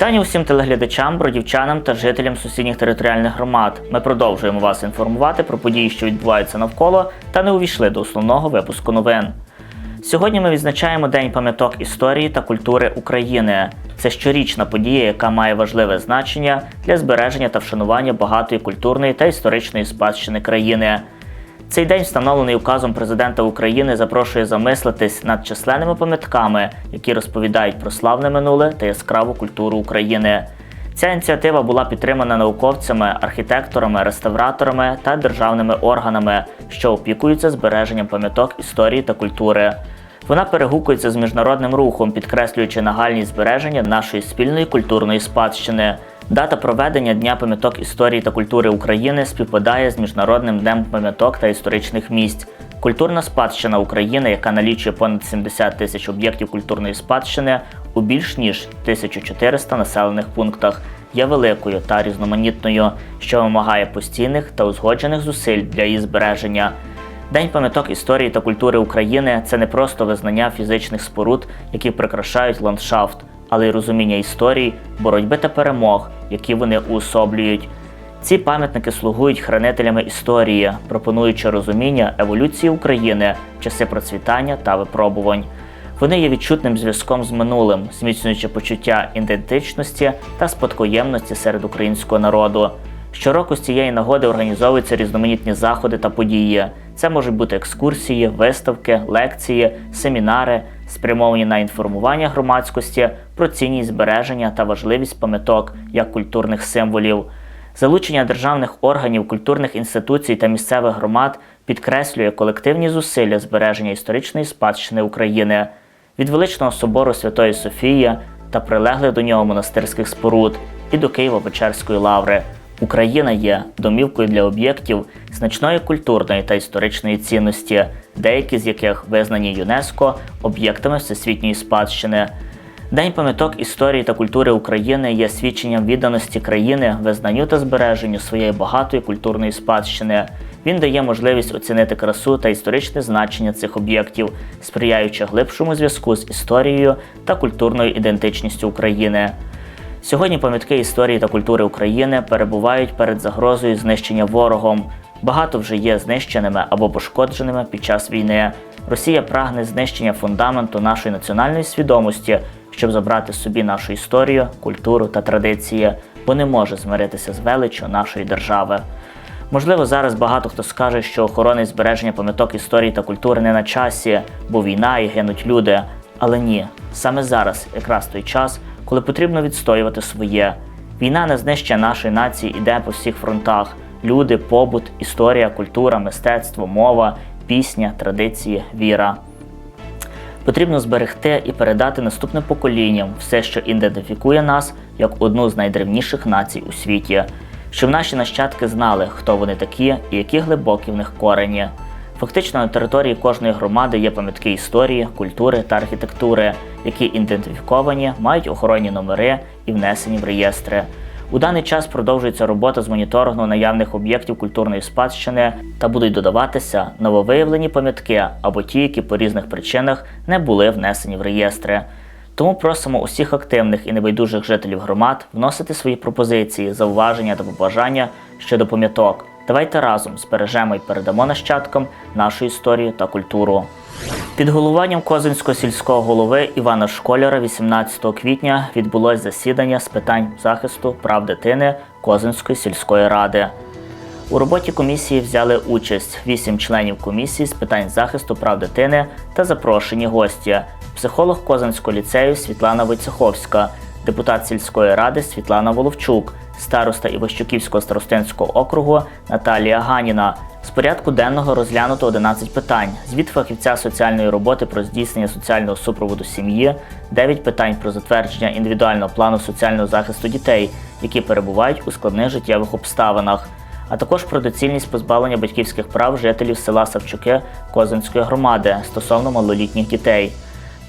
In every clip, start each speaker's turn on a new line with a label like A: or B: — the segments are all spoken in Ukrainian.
A: Вітання усім телеглядачам, бродівчанам та жителям сусідніх територіальних громад. Ми продовжуємо вас інформувати про події, що відбуваються навколо, та не увійшли до основного випуску новин. Сьогодні ми відзначаємо День пам'яток історії та культури України. Це щорічна подія, яка має важливе значення для збереження та вшанування багатої культурної та історичної спадщини країни. Цей день, встановлений указом президента України, запрошує замислитись над численними пам'ятками, які розповідають про славне минуле та яскраву культуру України. Ця ініціатива була підтримана науковцями, архітекторами, реставраторами та державними органами, що опікуються збереженням пам'яток історії та культури. Вона перегукується з міжнародним рухом, підкреслюючи нагальність збереження нашої спільної культурної спадщини. Дата проведення Дня пам'яток історії та культури України співпадає з Міжнародним днем пам'яток та історичних місць. Культурна спадщина України, яка налічує понад 70 тисяч об'єктів культурної спадщини у більш ніж 1400 населених пунктах, є великою та різноманітною, що вимагає постійних та узгоджених зусиль для її збереження. День пам'яток історії та культури України це не просто визнання фізичних споруд, які прикрашають ландшафт, але й розуміння історії, боротьби та перемог, які вони уособлюють. Ці пам'ятники слугують хранителями історії, пропонуючи розуміння еволюції України часи процвітання та випробувань. Вони є відчутним зв'язком з минулим, зміцнюючи почуття ідентичності та спадкоємності серед українського народу. Щороку з цієї нагоди організовуються різноманітні заходи та події. Це можуть бути екскурсії, виставки, лекції, семінари, спрямовані на інформування громадськості про цінність збереження та важливість пам'яток як культурних символів. Залучення державних органів, культурних інституцій та місцевих громад підкреслює колективні зусилля збереження історичної спадщини України від величного собору Святої Софії та прилеглих до нього монастирських споруд і до Києво-Печерської лаври. Україна є домівкою для об'єктів значної культурної та історичної цінності, деякі з яких визнані ЮНЕСКО об'єктами всесвітньої спадщини. День пам'яток історії та культури України є свідченням відданості країни визнанню та збереженню своєї багатої культурної спадщини. Він дає можливість оцінити красу та історичне значення цих об'єктів, сприяючи глибшому зв'язку з історією та культурною ідентичністю України. Сьогодні пам'ятки історії та культури України перебувають перед загрозою знищення ворогом. Багато вже є знищеними або пошкодженими під час війни. Росія прагне знищення фундаменту нашої національної свідомості, щоб забрати собі нашу історію, культуру та традиції, бо не може змиритися з величчю нашої держави. Можливо, зараз багато хто скаже, що охорона і збереження пам'яток історії та культури не на часі, бо війна і гинуть люди. Але ні, саме зараз якраз той час, коли потрібно відстоювати своє. Війна на знищення нашої нації іде по всіх фронтах: люди, побут, історія, культура, мистецтво, мова, пісня, традиції, віра. Потрібно зберегти і передати наступним поколінням все, що ідентифікує нас як одну з найдревніших націй у світі, щоб наші нащадки знали, хто вони такі і які глибокі в них корені. Фактично на території кожної громади є пам'ятки історії, культури та архітектури, які ідентифіковані, мають охоронні номери і внесені в реєстри. У даний час продовжується робота з моніторингу наявних об'єктів культурної спадщини та будуть додаватися нововиявлені пам'ятки або ті, які по різних причинах не були внесені в реєстри. Тому просимо усіх активних і небайдужих жителів громад вносити свої пропозиції, зауваження та побажання щодо пам'яток. Давайте разом збережемо і передамо нащадкам нашу історію та культуру. Під головуванням Козинського сільського голови Івана Школяра 18 квітня відбулось засідання з питань захисту прав дитини Козинської сільської ради. У роботі комісії взяли участь вісім членів комісії з питань захисту прав дитини та запрошені гості: психолог Козинського ліцею Світлана Войцеховська, депутат сільської ради Світлана Воловчук, староста Іващуківського старостинського округу Наталія Ганіна. З порядку денного розглянуто 11 питань. Звіт фахівця соціальної роботи про здійснення соціального супроводу сім'ї, 9 питань про затвердження індивідуального плану соціального захисту дітей, які перебувають у складних життєвих обставинах, а також про доцільність позбавлення батьківських прав жителів села Савчуки Козинської громади стосовно малолітніх дітей.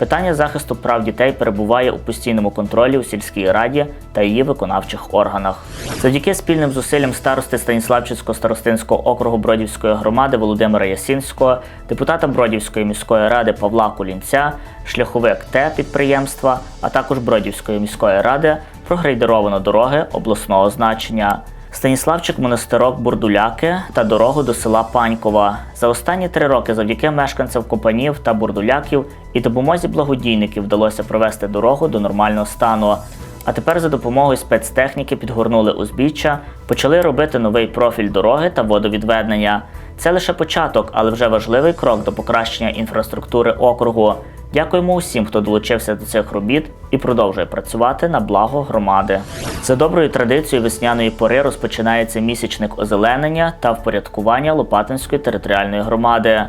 A: Питання захисту прав дітей перебуває у постійному контролі у сільській раді та її виконавчих органах. Завдяки спільним зусиллям старости Станіславчицького старостинського округу Бродівської громади Володимира Ясінського, депутата Бродівської міської ради Павла Кулінця, шляховик Т підприємства, а також Бродівської міської ради прогрейдеровано дороги обласного значення. Станіславчик монастирок Бурдуляки та дорогу до села Панькова. За останні три роки завдяки мешканцям Копанів та Бурдуляків і допомозі благодійників вдалося провести дорогу до нормального стану. А тепер за допомогою спецтехніки підгорнули узбіччя, почали робити новий профіль дороги та водовідведення. Це лише початок, але вже важливий крок до покращення інфраструктури округу. Дякуємо усім, хто долучився до цих робіт і продовжує працювати на благо громади. За доброю традицією весняної пори розпочинається місячник озеленення та впорядкування Лопатинської територіальної громади.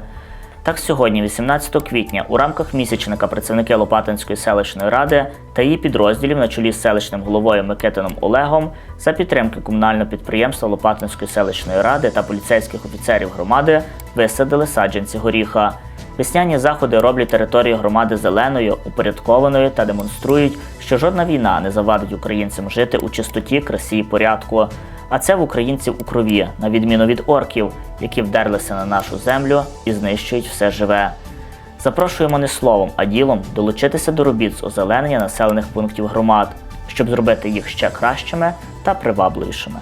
A: Так сьогодні, 18 квітня, у рамках місячника працівники Лопатинської селищної ради та її підрозділів на чолі з селищним головою Микитином Олегом за підтримки комунального підприємства Лопатинської селищної ради та поліцейських офіцерів громади висадили саджанці горіха. Весняні заходи роблять територію громади зеленою, упорядкованою та демонструють, що жодна війна не завадить українцям жити у чистоті, красі і порядку. А це в українців у крові, на відміну від орків, які вдерлися на нашу землю і знищують все живе. Запрошуємо не словом, а ділом долучитися до робіт з озеленення населених пунктів громад, щоб зробити їх ще кращими та привабливішими.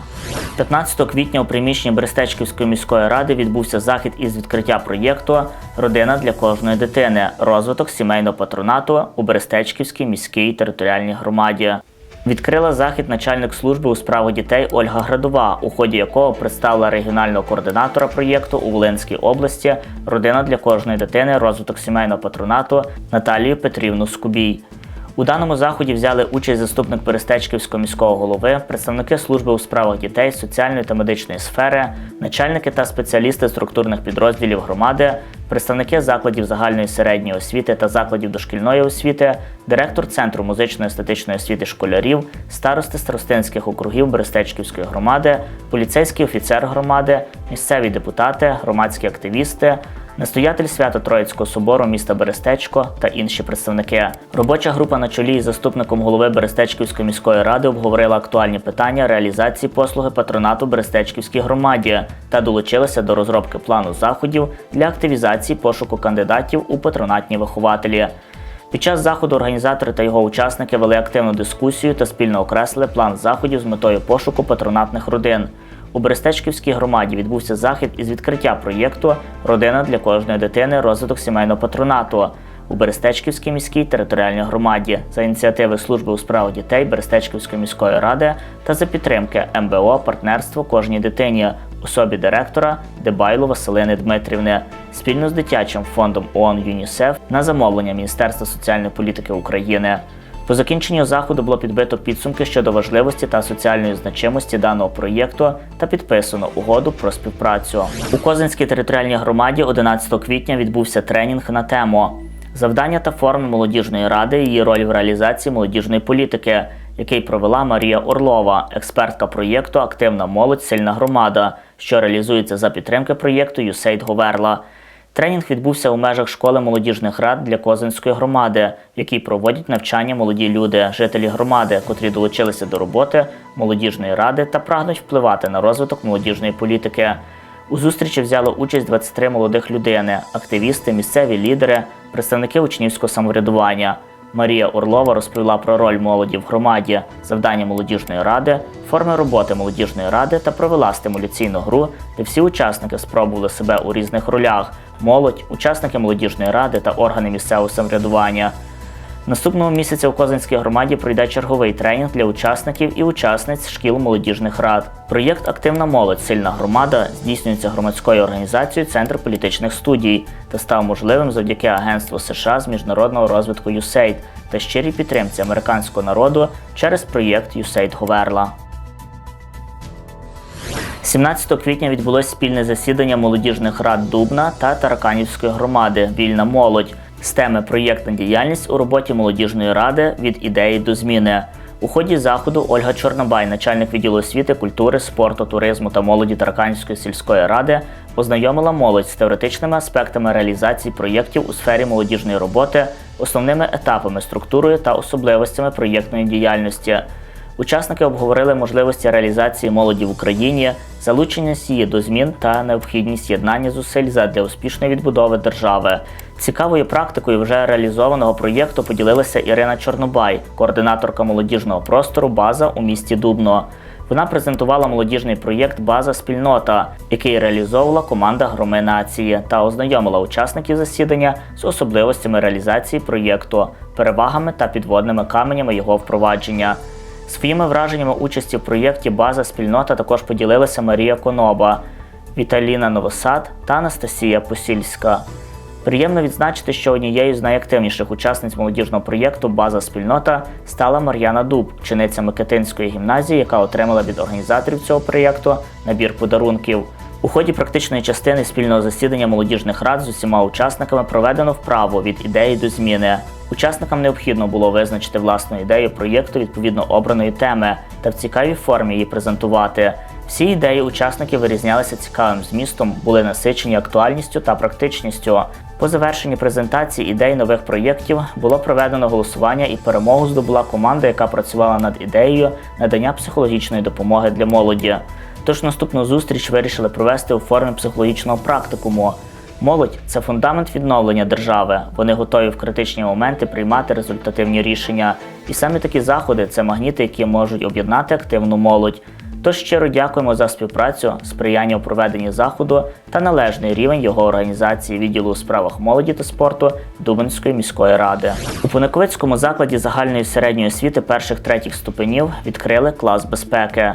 A: 15 квітня у приміщенні Берестечківської міської ради відбувся захід із відкриття проєкту Родина для кожної дитини. Розвиток сімейного патронату у Берестечківській міській територіальній громаді. Відкрила захід начальник служби у справах дітей Ольга Градова, у ході якого представила регіонального координатора проєкту у Волинській області Родина для кожної дитини, розвиток сімейного патронату Наталію Петрівну Скубій. У даному заході взяли участь заступник Перестечківського міського голови, представники служби у справах дітей, соціальної та медичної сфери, начальники та спеціалісти структурних підрозділів громади, представники закладів загальної середньої освіти та закладів дошкільної освіти, директор Центру музичної естетичної освіти школярів, старости старостинських округів Берестечківської громади, поліцейський офіцер громади, місцеві депутати, громадські активісти настоятель свято Троїцького собору міста Берестечко та інші представники. Робоча група на чолі із заступником голови Берестечківської міської ради обговорила актуальні питання реалізації послуги патронату Берестечківській громаді та долучилася до розробки плану заходів для активізації пошуку кандидатів у патронатні вихователі. Під час заходу організатори та його учасники вели активну дискусію та спільно окреслили план заходів з метою пошуку патронатних родин. У Берестечківській громаді відбувся захід із відкриття проєкту Родина для кожної дитини. Розвиток сімейного патронату у Берестечківській міській територіальній громаді. За ініціативи служби у справах дітей Берестечківської міської ради та за підтримки МБО партнерство кожній дитині. Особі директора Дебайло Василини Дмитрівни. Спільно з дитячим фондом ООН ЮНІСЕФ на замовлення Міністерства соціальної політики України. По закінченню заходу було підбито підсумки щодо важливості та соціальної значимості даного проєкту та підписано угоду про співпрацю. У Козинській територіальній громаді 11 квітня відбувся тренінг на тему завдання та форми молодіжної ради, її роль в реалізації молодіжної політики, який провела Марія Орлова, експертка проєкту Активна молодь, сильна громада, що реалізується за підтримки проєкту «Юсейд Говерла. Тренінг відбувся у межах школи молодіжних рад для Козинської громади, в якій проводять навчання молоді люди, жителі громади, котрі долучилися до роботи молодіжної ради та прагнуть впливати на розвиток молодіжної політики. У зустрічі взяли участь 23 молодих людини, активісти, місцеві лідери, представники учнівського самоврядування. Марія Орлова розповіла про роль молоді в громаді, завдання молодіжної ради, форми роботи молодіжної ради та провела стимуляційну гру, де всі учасники спробували себе у різних ролях: молодь, учасники молодіжної ради та органи місцевого самоврядування. Наступного місяця у Козинській громаді пройде черговий тренінг для учасників і учасниць шкіл молодіжних рад. Проєкт Активна молодь, сильна громада здійснюється громадською організацією Центр політичних студій та став можливим завдяки Агентству США з міжнародного розвитку USAID та щирій підтримці американського народу через проєкт USAID Говерла. 17 квітня відбулось спільне засідання молодіжних рад Дубна та Тараканівської громади Вільна молодь з теми проєктна діяльність у роботі молодіжної ради від ідеї до зміни. У ході заходу Ольга Чорнобай, начальник відділу освіти, культури, спорту, туризму та молоді Тараканської сільської ради, ознайомила молодь з теоретичними аспектами реалізації проєктів у сфері молодіжної роботи, основними етапами, структурою та особливостями проєктної діяльності. Учасники обговорили можливості реалізації молоді в Україні, залучення її до змін та необхідність єднання зусиль задля успішної відбудови держави. Цікавою практикою вже реалізованого проєкту поділилася Ірина Чорнобай, координаторка молодіжного простору База у місті Дубно. Вона презентувала молодіжний проєкт База спільнота, який реалізовувала команда Громи нації та ознайомила учасників засідання з особливостями реалізації проєкту, перевагами та підводними каменями його впровадження. Своїми враженнями участі в проєкті База спільнота також поділилися Марія Коноба, Віталіна Новосад та Анастасія Посільська. Приємно відзначити, що однією з найактивніших учасниць молодіжного проєкту База спільнота стала Мар'яна Дуб, учениця Микитинської гімназії, яка отримала від організаторів цього проєкту набір подарунків. У ході практичної частини спільного засідання молодіжних рад з усіма учасниками проведено вправу від ідеї до зміни. Учасникам необхідно було визначити власну ідею проєкту відповідно обраної теми та в цікавій формі її презентувати. Всі ідеї учасників вирізнялися цікавим змістом, були насичені актуальністю та практичністю. По завершенні презентації ідей нових проєктів було проведено голосування і перемогу здобула команда, яка працювала над ідеєю надання психологічної допомоги для молоді. Тож наступну зустріч вирішили провести у формі психологічного практикуму. Молодь це фундамент відновлення держави. Вони готові в критичні моменти приймати результативні рішення. І саме такі заходи це магніти, які можуть об'єднати активну молодь. Тож щиро дякуємо за співпрацю, сприяння у проведенні заходу та належний рівень його організації відділу у справах молоді та спорту Дубинської міської ради. У Пониковицькому закладі загальної середньої освіти перших третіх ступенів відкрили клас безпеки.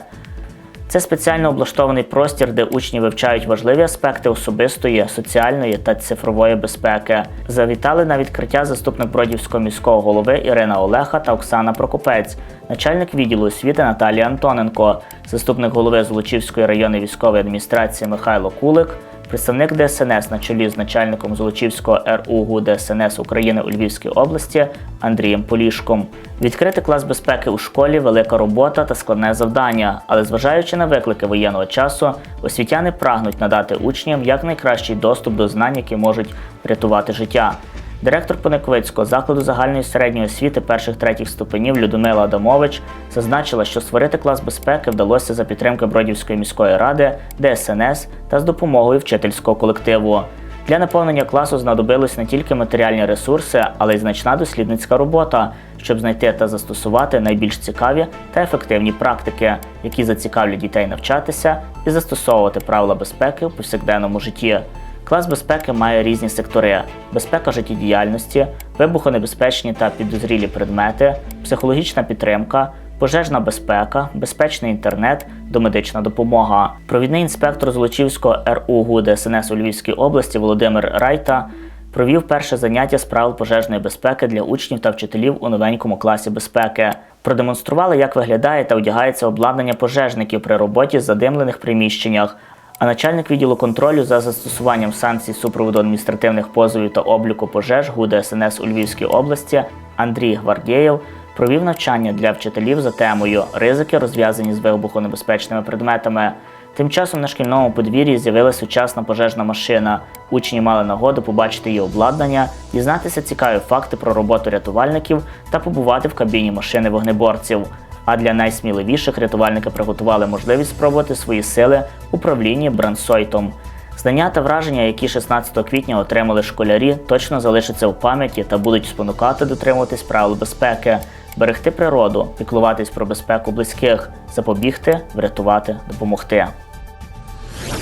A: Це спеціально облаштований простір, де учні вивчають важливі аспекти особистої, соціальної та цифрової безпеки. Завітали на відкриття заступник Бродівського міського голови Ірина Олеха та Оксана Прокопець, начальник відділу освіти Наталія Антоненко, заступник голови Золочівської районної військової адміністрації Михайло Кулик. Представник ДСНС на чолі з начальником Золочівського РУГУ ДСНС України у Львівській області Андрієм Полішком. Відкрити клас безпеки у школі велика робота та складне завдання, але зважаючи на виклики воєнного часу, освітяни прагнуть надати учням якнайкращий доступ до знань, які можуть врятувати життя. Директор Пониковицького закладу загальної середньої освіти перших третіх ступенів Людмила Адамович зазначила, що створити клас безпеки вдалося за підтримки Бродівської міської ради, ДСНС та з допомогою вчительського колективу. Для наповнення класу знадобились не тільки матеріальні ресурси, але й значна дослідницька робота, щоб знайти та застосувати найбільш цікаві та ефективні практики, які зацікавлять дітей навчатися і застосовувати правила безпеки в повсякденному житті. Клас безпеки має різні сектори: безпека життєдіяльності, вибухонебезпечні та підозрілі предмети, психологічна підтримка, пожежна безпека, безпечний інтернет, домедична допомога. Провідний інспектор Золочівського РУГУ ДСНС у Львівській області Володимир Райта провів перше заняття з правил пожежної безпеки для учнів та вчителів у новенькому класі безпеки. Продемонстрували, як виглядає та одягається обладнання пожежників при роботі в задимлених приміщеннях. А начальник відділу контролю за застосуванням санкцій супроводу адміністративних позовів та обліку пожеж ГУ ДСНС у Львівській області Андрій Гвардєєв провів навчання для вчителів за темою Ризики розв'язані з вибухонебезпечними предметами. Тим часом на шкільному подвір'ї з'явилася сучасна пожежна машина. Учні мали нагоду побачити її обладнання, дізнатися цікаві факти про роботу рятувальників та побувати в кабіні машини вогнеборців. А для найсміливіших рятувальники приготували можливість спробувати свої сили у управлінні брансойтом. Знання та враження, які 16 квітня отримали школярі, точно залишаться в пам'яті та будуть спонукати дотримуватись правил безпеки, берегти природу, піклуватись про безпеку близьких, запобігти, врятувати, допомогти.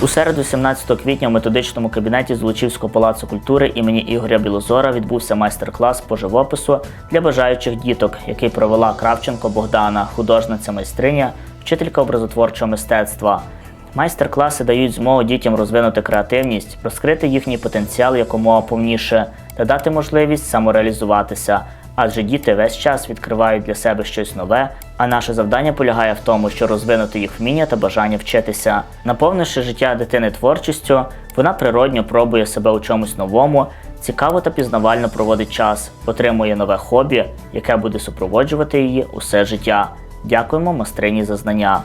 A: У середу, 17 квітня, в методичному кабінеті Золочівського палацу культури імені Ігоря Білозора відбувся майстер-клас по живопису для бажаючих діток, який провела Кравченко Богдана, художниця майстриня, вчителька образотворчого мистецтва. Майстер-класи дають змогу дітям розвинути креативність, розкрити їхній потенціал якомога повніше та дати можливість самореалізуватися. Адже діти весь час відкривають для себе щось нове, а наше завдання полягає в тому, що розвинути їх вміння та бажання вчитися. Наповнивши життя дитини творчістю, вона природньо пробує себе у чомусь новому, цікаво та пізнавально проводить час, отримує нове хобі, яке буде супроводжувати її усе життя. Дякуємо майстрині за знання.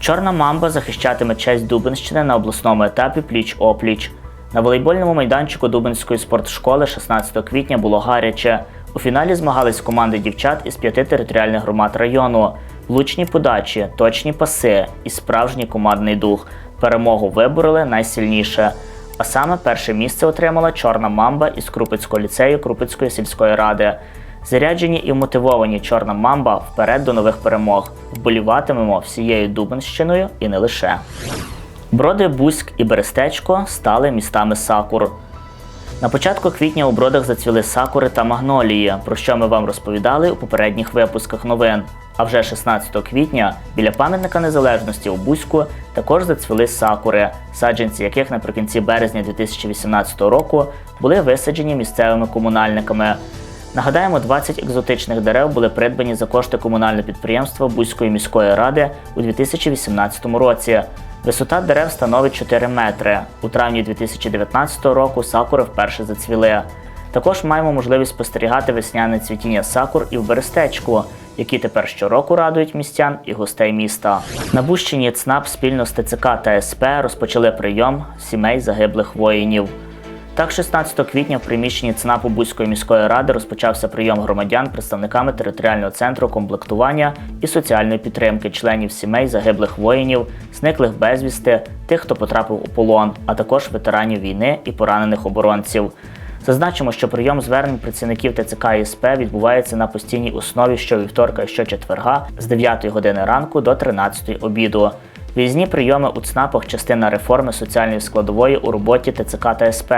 A: Чорна мамба захищатиме честь Дубинщини на обласному етапі пліч-опліч. На волейбольному майданчику Дубинської спортшколи 16 квітня було гаряче. У фіналі змагались команди дівчат із п'яти територіальних громад району. Влучні подачі, точні паси і справжній командний дух. Перемогу вибороли найсильніше. А саме перше місце отримала Чорна мамба із Крупицького ліцею Крупицької сільської ради. Заряджені і мотивовані Чорна мамба вперед до нових перемог. Вболіватимемо всією Дубенщиною і не лише. Броди, Бузьк і Берестечко стали містами сакур. На початку квітня у бродах зацвіли сакури та магнолії, про що ми вам розповідали у попередніх випусках новин. А вже 16 квітня біля пам'ятника незалежності у Бузьку також зацвіли сакури, саджанці яких наприкінці березня 2018 року були висаджені місцевими комунальниками. Нагадаємо, 20 екзотичних дерев були придбані за кошти комунального підприємства Бузької міської ради у 2018 році. Висота дерев становить 4 метри. У травні 2019 року сакури вперше зацвіли. Також маємо можливість спостерігати весняне цвітіння сакур і в Берестечку, які тепер щороку радують містян і гостей міста. На Бущині ЦНАП спільно з ТЦК та СП розпочали прийом сімей загиблих воїнів. Так, 16 квітня в приміщенні ЦНАПу Бузької міської ради розпочався прийом громадян представниками територіального центру комплектування і соціальної підтримки членів сімей загиблих воїнів, зниклих безвісти, тих, хто потрапив у полон, а також ветеранів війни і поранених оборонців. Зазначимо, що прийом звернень працівників ТЦК і СП відбувається на постійній основі щовівторка і щочетверга з 9 години ранку до 13 обіду. В'їзні прийоми у ЦНАПах частина реформи соціальної складової у роботі ТЦК та СП.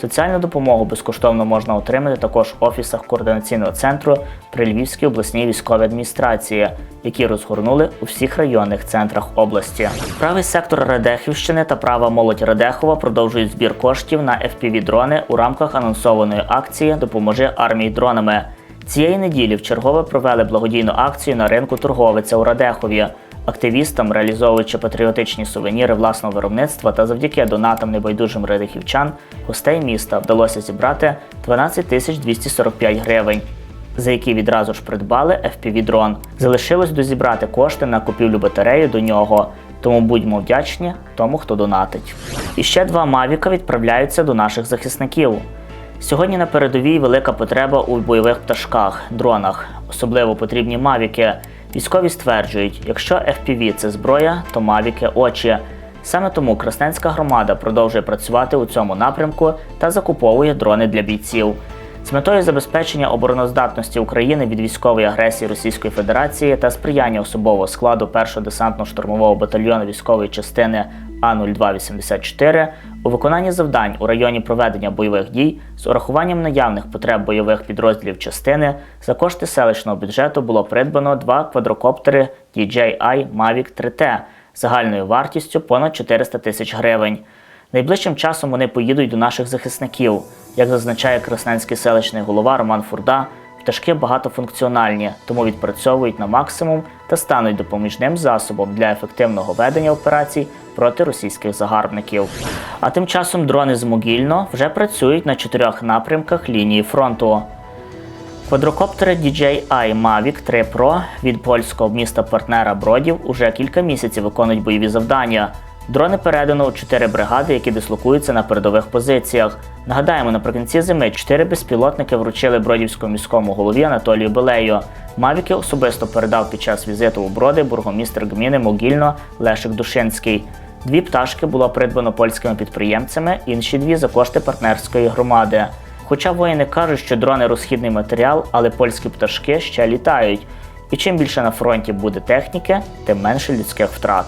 A: Соціальну допомогу безкоштовно можна отримати також в офісах координаційного центру при Львівській обласній військовій адміністрації, які розгорнули у всіх районних центрах області. Правий сектор Радехівщини та права молодь Радехова продовжують збір коштів на FPV-дрони у рамках анонсованої акції Допоможи армії дронами. Цієї неділі в чергове провели благодійну акцію на ринку торговиця у Радехові. Активістам, реалізовуючи патріотичні сувеніри власного виробництва та завдяки донатам небайдужим радихівчан, гостей міста вдалося зібрати 12 тисяч 245 гривень, за які відразу ж придбали FPV-дрон. Залишилось дозібрати кошти на купівлю батареї до нього, тому будьмо вдячні тому, хто донатить. І ще два Мавіка відправляються до наших захисників. Сьогодні на передовій велика потреба у бойових пташках, дронах, особливо потрібні мавіки. Військові стверджують, якщо FPV – це зброя, то мавіки очі. Саме тому Красненська громада продовжує працювати у цьому напрямку та закуповує дрони для бійців. З метою забезпечення обороноздатності України від військової агресії Російської Федерації та сприяння особового складу 1-го десантно-штурмового батальйону військової частини А-0284 у виконанні завдань у районі проведення бойових дій з урахуванням наявних потреб бойових підрозділів частини за кошти селищного бюджету було придбано два квадрокоптери DJI Mavic 3T загальною вартістю понад 400 тисяч гривень. Найближчим часом вони поїдуть до наших захисників. Як зазначає красненський селищний голова Роман Фурда, пташки багатофункціональні, тому відпрацьовують на максимум та стануть допоміжним засобом для ефективного ведення операцій проти російських загарбників. А тим часом дрони з Могільно вже працюють на чотирьох напрямках лінії фронту. Квадрокоптери DJI Mavic 3 Pro від польського міста партнера Бродів уже кілька місяців виконують бойові завдання. Дрони передано у чотири бригади, які дислокуються на передових позиціях. Нагадаємо, наприкінці зими чотири безпілотники вручили бродівському міському голові Анатолію Белею. Мавіки особисто передав під час візиту у броди бургомістр гміни Могільно Лешик Душинський. Дві пташки було придбано польськими підприємцями, інші дві за кошти партнерської громади. Хоча воїни кажуть, що дрони розхідний матеріал, але польські пташки ще літають. І чим більше на фронті буде техніки, тим менше людських втрат.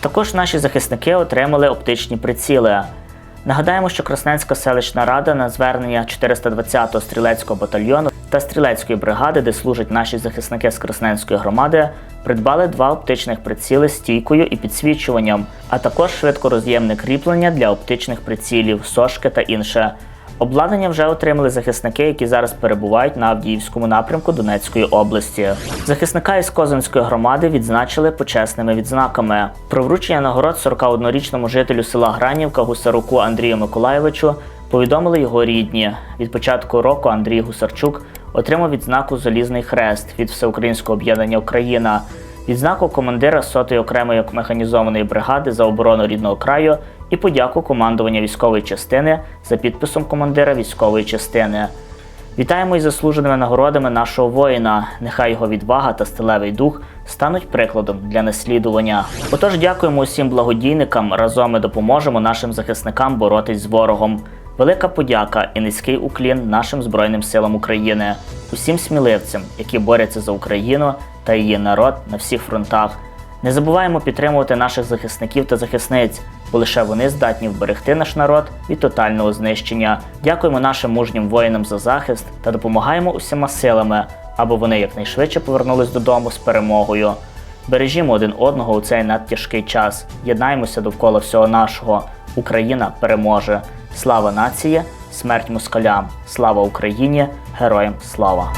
A: Також наші захисники отримали оптичні приціли. Нагадаємо, що Красненська селищна рада на звернення 420-го стрілецького батальйону та стрілецької бригади, де служать наші захисники з Красненської громади, придбали два оптичних приціли з стійкою і підсвічуванням, а також швидкороз'ємне кріплення для оптичних прицілів, сошки та інше. Обладнання вже отримали захисники, які зараз перебувають на Авдіївському напрямку Донецької області. Захисника із Козинської громади відзначили почесними відзнаками. Про вручення нагород 41-річному жителю села Гранівка Гусаруку Андрію Миколаєвичу повідомили його рідні. Від початку року Андрій Гусарчук отримав відзнаку Залізний хрест від Всеукраїнського об'єднання Україна. Відзнаку командира сотої окремої механізованої бригади за оборону рідного краю і подяку командування військової частини за підписом командира військової частини. Вітаємо із заслуженими нагородами нашого воїна. Нехай його відвага та сталевий дух стануть прикладом для наслідування. Отож, дякуємо усім благодійникам. Разом ми допоможемо нашим захисникам боротись з ворогом. Велика подяка і низький уклін нашим Збройним силам України, усім сміливцям, які борються за Україну та її народ на всіх фронтах. Не забуваємо підтримувати наших захисників та захисниць, бо лише вони здатні вберегти наш народ від тотального знищення. Дякуємо нашим мужнім воїнам за захист та допомагаємо усіма силами, аби вони якнайшвидше повернулись додому з перемогою. Бережімо один одного у цей надтяжкий час. Єднаймося довкола всього нашого. Україна переможе. Слава нації, смерть москалям! Слава Україні! Героям слава!